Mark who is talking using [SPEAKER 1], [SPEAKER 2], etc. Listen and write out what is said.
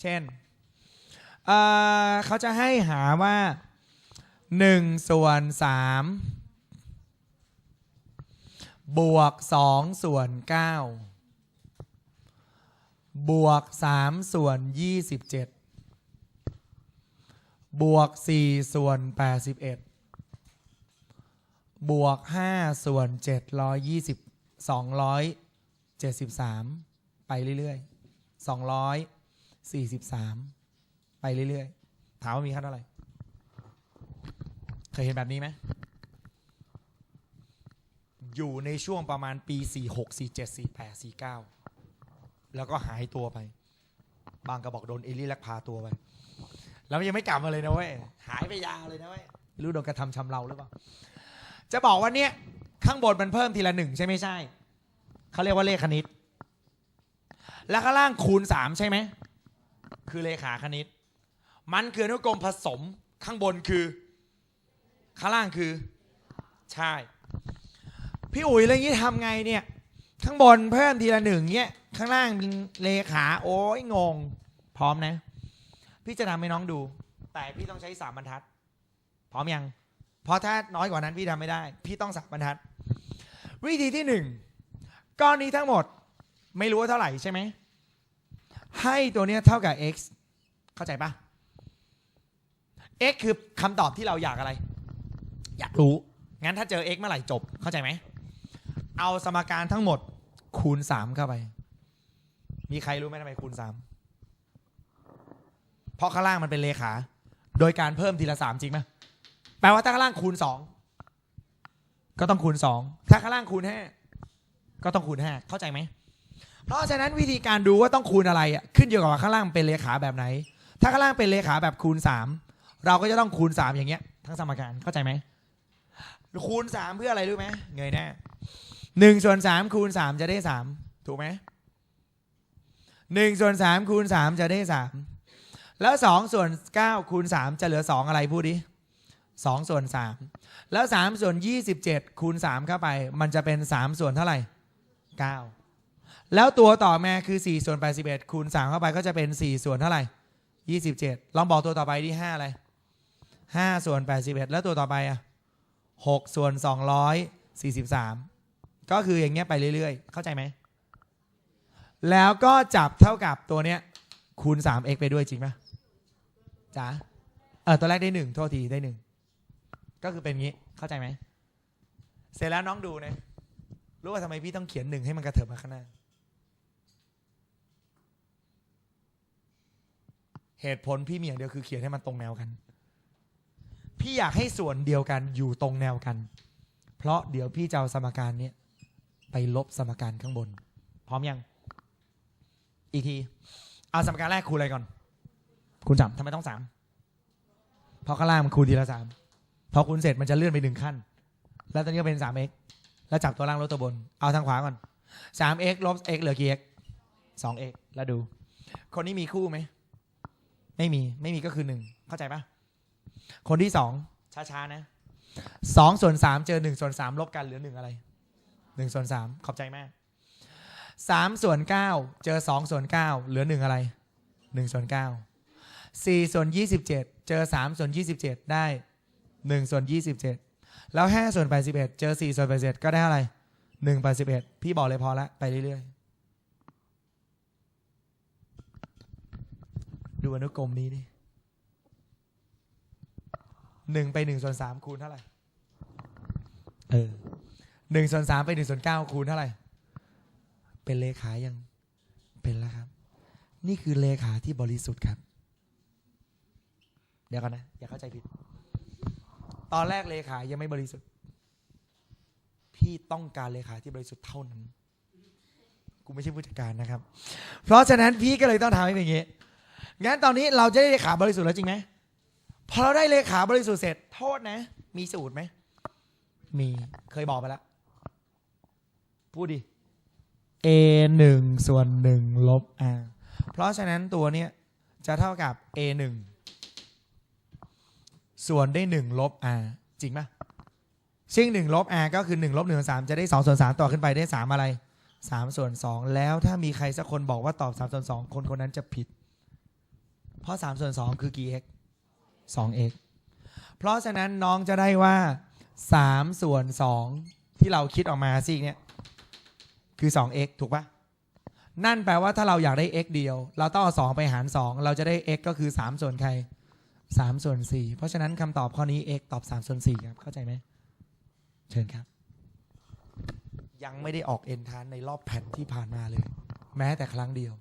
[SPEAKER 1] เช่นเเขาจะให้หาว่า 1 ส่วน 3 บวก 2 ส่วน 9 บวก 3 ส่วน 27 บวก 4 ส่วน 81 บวก 5 ส่วน 720 273 ไปเรื่อยๆ 200 243ไปเรื่อยๆ ถามว่ามีค่าเท่าไหร่ เคยเห็นแบบนี้ไหม อยู่ในช่วงประมาณปี46 47 48 49แปดสี่เก้าแล้วก็หายตัวไป บางกระบอกโดนเอลี่ลักพาตัวไป แล้วยังไม่กลับมาเลยนะเว้ย หายไปยาวเลยนะเว้ย รู้โดนกระทำชำเราหรือเปล่า จะบอกว่าเนี่ยข้างบนมันเพิ่มทีละหนึ่งใช่ไม่ใช่ เขาเรียกว่าเลขคณิต แล้วข้างล่างคูณสามใช่ไหม คือเลขาคณิต มันคืออนุกรมผสมข้างบนคือ ข้างล่างคือ ใช่ พี่อุ๋ยเรื่องนี้ทำไงเนี่ย ข้างบนเพิ่มทีละหนึ่งเนี่ยข้างล่างเป็นเลขาโอ้ยงง พร้อมนะ พี่จะทำให้น้องดู แต่พี่ต้องใช้สามบรรทัด พร้อมยัง เพราะถ้าน้อยกว่านั้นพี่ทำไม่ได้ พี่ต้องสามบรรทัด วิธีที่หนึ่งก้อนนี้ทั้งหมด ไม่รู้ว่าเท่าไหร่ใช่ไหม ให้ตัวเนี้ยเท่ากับ x เข้าใจปะ x คือคำตอบที่เราอยากอะไร อยากรู้ งั้นถ้าเจอ x เมื่อไหร่จบ เข้าใจไหม เอาสมการทั้งหมดคูณ3เข้าไป มีใครรู้ไหมทำไมคูณ3เพราะข้างล่างมันเป็นเลขา โดยการเพิ่มทีละ3จริงไหมแปลว่าถ้าข้างล่างคูณ2ก็ต้องคูณ2ถ้าข้างล่างคูณ5ก็ต้องคูณ5เข้าใจไหม เพราะฉะนั้นวิธีการดูว่าต้องคูณอะไรอะขึ้นอยู่กับว่าข้างล่างเป็นเลขาแบบไหน ถ้าข้างล่างเป็นเลขาแบบคูณ 3 เราก็จะต้องคูณ 3 อย่างเงี้ย ทั้งสมการเข้าใจไหมคูณ 3 เพื่ออะไรรู้ไหมเงยหน้าหนึ่งส่วนสามคูณสามจะได้สามถูกไหมหนึ่งส่วนสามคูณสามจะได้สามแล้วสองส่วนเก้าคูณสามจะเหลือสองอะไรพูดดิสองส่วนสามแล้วสามส่วนยี่สิบเจ็ดคูณสามเข้าไป มันจะเป็นสามส่วนเท่าไหร่เก้า แล้วตัวต่อมาคือ4ส่วน81คูณ3เข้าไปก็จะเป็น 4 ส่วนเท่าไหร่ 27 ลองบอกตัวต่อไปที่5อะไร5ส่วน81 แล้วตัวต่อไปอะ6ส่วน 243 ก็คืออย่างเงี้ยไปเรื่อยๆ เข้าใจไหม แล้วก็จับเท่ากับตัวเนี้ยคูณ 3x ไปด้วยจริงไหมจ๋าเออตัวแรกได้ 1 โทษทีได้ 1 ก็คือเป็นงี้เข้าใจไหม เสร็จแล้วน้องดูนะรู้ว่าทำไมพี่ต้องเขียนหนึ่งให้มันกระเถิบมาข้างหน้า เหตุผลพี่มีอย่างเดียวคือเขียนให้มันตรงแนวกัน พี่อยากให้ส่วนเดียวกันอยู่ตรงแนวกัน เพราะเดี๋ยวพี่จะเอาสมการเนี้ยไปลบสมการข้างบน พร้อมยัง อีกที เอาสมการแรกคูณอะไรก่อน คูณสามทำไมต้องสามเพราะข้างล่างมันคูณทีละสามพอคูณเสร็จมันจะเลื่อนไปหนึ่งขั้น แล้วตอนนี้ก็เป็นสาม x แล้วจับตัวล่างลบตัวบน เอาทางขวาก่อนสาม x ลบ x เหลือกี่ x สอง x แล้วดู คนนี้มีคู่ไหม ไม่มีไม่มีก็คือหนึ่งเข้าใจปะคนที่สองช้าๆนะสองส่วนสามเจอหนึ่งส่วนสามลบกันเหลือหนึ่งอะไรหนึ่งส่วนสามขอบใจมากสามส่วนเก้าเจอสองส่วนเก้าเหลือหนึ่งอะไรหนึ่งส่วนเก้าสี่ส่วนยี่สิบเจ็ดเจอสามส่วนยี่สิบเจ็ดได้หนึ่งส่วนยี่สิบเจ็ดแล้วห้าส่วนแปดสิบเอ็ดเจอสี่ส่วนแปดสิบเอ็ดก็ได้อะไรหนึ่งแปดสิบเอ็ดพี่บอกเลยพอละไปเรื่อยๆ ดูอนุกรมนี้ดิหนึ่งไปหนึ่งส่วนสามคูณเท่าไหร่เออหนึ่งส่วนสามไปหนึ่งส่วนเก้าคูณเท่าไหร่ เป็นเลขายังเป็นแล้วครับ นี่คือเลขาที่บริสุทธิ์ครับ เดี๋ยวก่อนนะ อย่าเข้าใจผิด ตอนแรกเลขายังไม่บริสุทธิ์ พี่ต้องการเลขาที่บริสุทธิ์เท่านั้น กูไม่ใช่ผู้จัดการนะครับ เพราะฉะนั้นพี่ก็เลยต้องทำให้เป็นอย่างนี้ งั้นตอนนี้เราจะได้เลขาบริสุทธิ์แล้วจริงไหมพอเราได้เลขาบริสุทธิ์เสร็จโทษนะ มีสูตรไหมมีเคยบอกไปแล้วพูดดิ a หนึ่งส่วนหนึ่งลบ r เพราะฉะนั้นตัวเนี้ยจะเท่ากับ a หนึ่งส่วนได้หนึ่งลบ r จริงปะซึ่งหนึ่งลบ r ก็คือหนึ่งลบหนึ่งส่วนสามจะได้สองส่วนสามต่อขึ้นไปได้สามอะไรสามส่วนสองแล้วถ้ามีใครสักคนบอกว่าตอบสามส่วนสองคนคนนั้นจะผิด ราะ3ส่วน2คือกี่ x 2 x เพราะฉะนั้นน้องจะได้ว่า3ส่วน2ที่เราคิดออกมาซีกเนี่ยคือ 2x ถูกปะนั่นแปลว่าถ้าเราอยากได้ x เดียว เราต้องเอา2ไปหาร 2 เราจะได้ x ก็คือ 3 ส่วนใคร 3 ส่วน 4 เพราะฉะนั้นคำตอบข้อนี้ x ตอบ 3 ส่วน 4 ครับ เข้าใจไหม เชิญครับ ยังไม่ได้ออกเอ็นทานในรอบแผ่นที่ผ่านมาเลย แม้แต่ครั้งเดียว